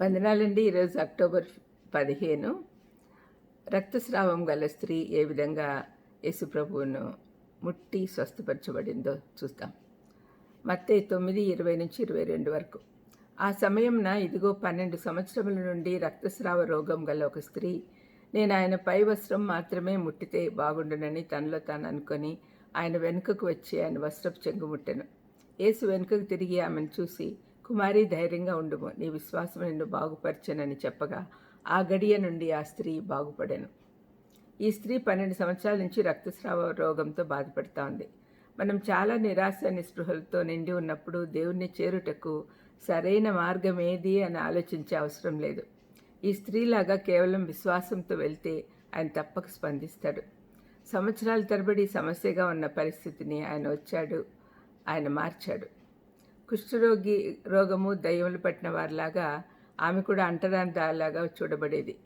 వందనాలండి. ఈరోజు అక్టోబర్ పదిహేను. రక్తస్రావం గల స్త్రీ ఏ విధంగా యేసుప్రభువును ముట్టి స్వస్థపరచబడిందో చూస్తాం. మత్తే తొమ్మిది ఇరవై నుంచి ఇరవై రెండు వరకు. ఆ సమయంన ఇదిగో పన్నెండు సంవత్సరముల నుండి రక్తస్రావ రోగం గల ఒక స్త్రీ నేను ఆయన పై వస్త్రం మాత్రమే ముట్టితే బాగుండునని తనలో తాను అనుకొని ఆయన వెనుకకు వచ్చి ఆయన వస్త్రపు చెంగు ముట్టెను. యేసు వెనుకకు తిరిగి ఆమెను చూసి కుమారి ధైర్యంగా ఉండుము. నీ విశ్వాసం నిన్ను బాగుపరచనని చెప్పగా ఆ గడియ నుండి ఆ స్త్రీ బాగుపడెను. ఈ స్త్రీ పన్నెండు సంవత్సరాల నుంచి రక్తస్రావ రోగంతో బాధపడుతూ ఉంది మనం చాలా నిరాశ నిస్పృహలతో నిండి ఉన్నప్పుడు దేవుణ్ణి చేరుటకు సరైన మార్గం ఏది అని ఆలోచించే అవసరం లేదు. ఈ స్త్రీలాగా కేవలం విశ్వాసంతో వెళ్తే ఆయన తప్పక స్పందిస్తాడు. సంవత్సరాల తరబడి సమస్యగా ఉన్న పరిస్థితిని ఆయన వచ్చాడు ఆయన మార్చాడు. కుష్ఠరోగి రోగము దయ్యములు పట్టిన వారిలాగా ఆమె కూడా అంటరాని చూడబడేది.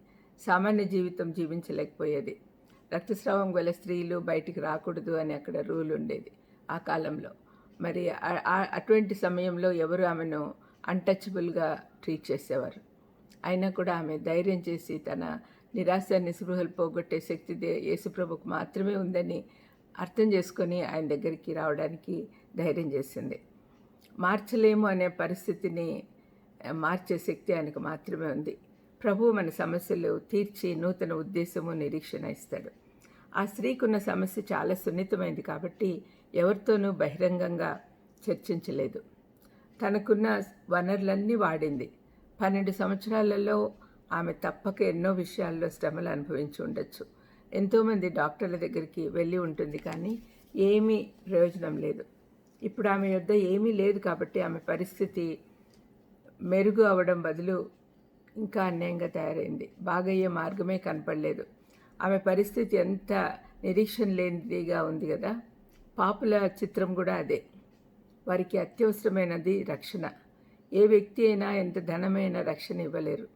సామాన్య జీవితం జీవించలేకపోయేది. రక్తస్రావం గల స్త్రీలు బయటికి రాకూడదు అని అక్కడ రూల్ ఉండేది ఆ కాలంలో. మరి ఆ- అటువంటి సమయంలో ఎవరు ఆమెను అన్టచబుల్గా ట్రీట్ చేసేవారు? అయినా కూడా ఆమె ధైర్యం చేసి తన నిరాశ నిస్పృహలు పోగొట్టే శక్తి యేసుప్రభుకు మాత్రమే ఉందని అర్థం చేసుకొని ఆయన దగ్గరికి రావడానికి ధైర్యం చేసింది. మార్చలేము అనే పరిస్థితిని మార్చే శక్తి ఆయనకు మాత్రమే ఉంది. ప్రభు మన సమస్యలు తీర్చి నూతన ఉద్దేశము నిరీక్షణ ఇస్తాడు. ఆ స్త్రీకున్న సమస్య చాలా సున్నితమైంది కాబట్టి ఎవరితోనూ బహిరంగంగా చర్చించలేదు. తనకున్న వనరులన్నీ వాడింది. పన్నెండు సంవత్సరాలలో ఆమె తప్పక ఎన్నో విషయాల్లో శ్రమలు అనుభవించి ఉండొచ్చు. ఎంతోమంది డాక్టర్ల దగ్గరికి వెళ్ళి ఉంటుంది కానీ ఏమీ ప్రయోజనం లేదు. ఇప్పుడు ఆమె యొద్ద ఏమీ లేదు కాబట్టి ఆమె పరిస్థితి మెరుగు అవడం బదులు ఇంకా అన్యాయంగా తయారైంది. బాగయ్యే మార్గమే కనపడలేదు. ఆమె పరిస్థితి ఎంత నిరీక్షణ లేనిదిగా ఉంది కదా. పాపుల చిత్రం కూడా అదే. వారికి అత్యవసరమైనది రక్షణ. ఏ వ్యక్తి అయినా ఎంత ధనమైన రక్షణ ఇవ్వలేరు.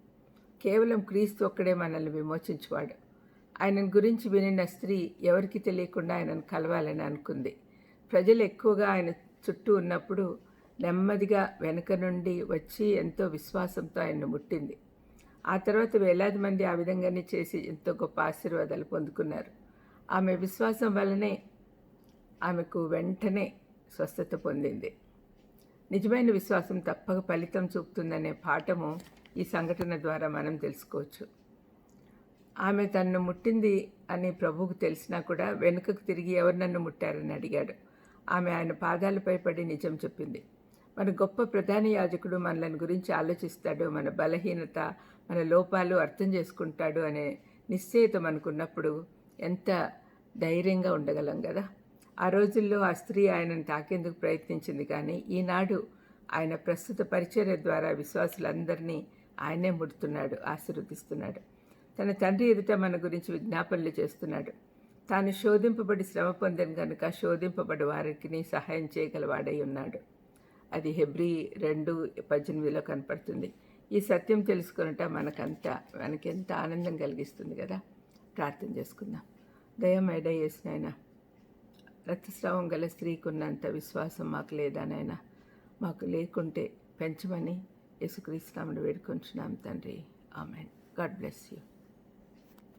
కేవలం క్రీస్తు ఒక్కడే మనల్ని విమోచించువాడు. ఆయనను గురించి వినిన స్త్రీ ఎవరికి తెలియకుండా ఆయనను కలవాలని అనుకుంది. ప్రజలు ఎక్కువగా ఆయన చుట్టూ ఉన్నప్పుడు నెమ్మదిగా వెనక నుండి వచ్చి ఎంతో విశ్వాసంతో ఆయన్ను ముట్టింది. ఆ తర్వాత వేలాది మంది ఆ విధంగానే చేసి ఎంతో గొప్ప ఆశీర్వాదాలు పొందుకున్నారు. ఆమె విశ్వాసం వల్లనే ఆమెకు వెంటనే స్వస్థత పొందింది. నిజమైన విశ్వాసం తప్పక ఫలితం చూపుతుందనే పాఠము ఈ సంఘటన ద్వారా మనం తెలుసుకోవచ్చు. ఆమె తన్ను ముట్టింది అని ప్రభువుకు తెలిసినా కూడా వెనుకకు తిరిగి ఎవరు నన్ను ముట్టారని అడిగాడు. ఆమె ఆయన పాదాలపై పడి నిజం చెప్పింది. మన గొప్ప ప్రధాన యాజకుడు మనలను గురించి ఆలోచిస్తాడు మన బలహీనత మన లోపాలు అర్థం చేసుకుంటాడు అనే నిశ్చయత మనకున్నప్పుడు ఎంత ధైర్యంగా ఉండగలం కదా? ఆ రోజుల్లో ఆ స్త్రీ ఆయనను తాకేందుకు ప్రయత్నించింది కానీ ఈనాడు ఆయన ప్రస్తుత పరిచర్య ద్వారా విశ్వాసులందరినీ ఆయనే ముడుతున్నాడు ఆశీర్వదిస్తున్నాడు. తన తండ్రి ఎదుట మన గురించి విజ్ఞాపనలు చేస్తున్నాడు. తాను శోధింపబడి శ్రమ పొందిన కనుక శోధింపబడి వారికి సహాయం చేయగలవాడై ఉన్నాడు. అది హెబ్రి రెండు పద్దెనిమిదిలో కనపడుతుంది. ఈ సత్యం తెలుసుకున్నట మనకంత మనకెంత ఆనందం కలిగిస్తుంది కదా? ప్రార్థన చేసుకుందాం. దయమైడ చేసినైనా రక్తస్రావం గల స్త్రీకి ఉన్నంత విశ్వాసం మాకు లేదానైనా మాకు లేకుంటే పెంచమని యేసుక్రీస్తునామను వేడుకొంచున్నాం తండ్రి. ఆమెన్. God bless you.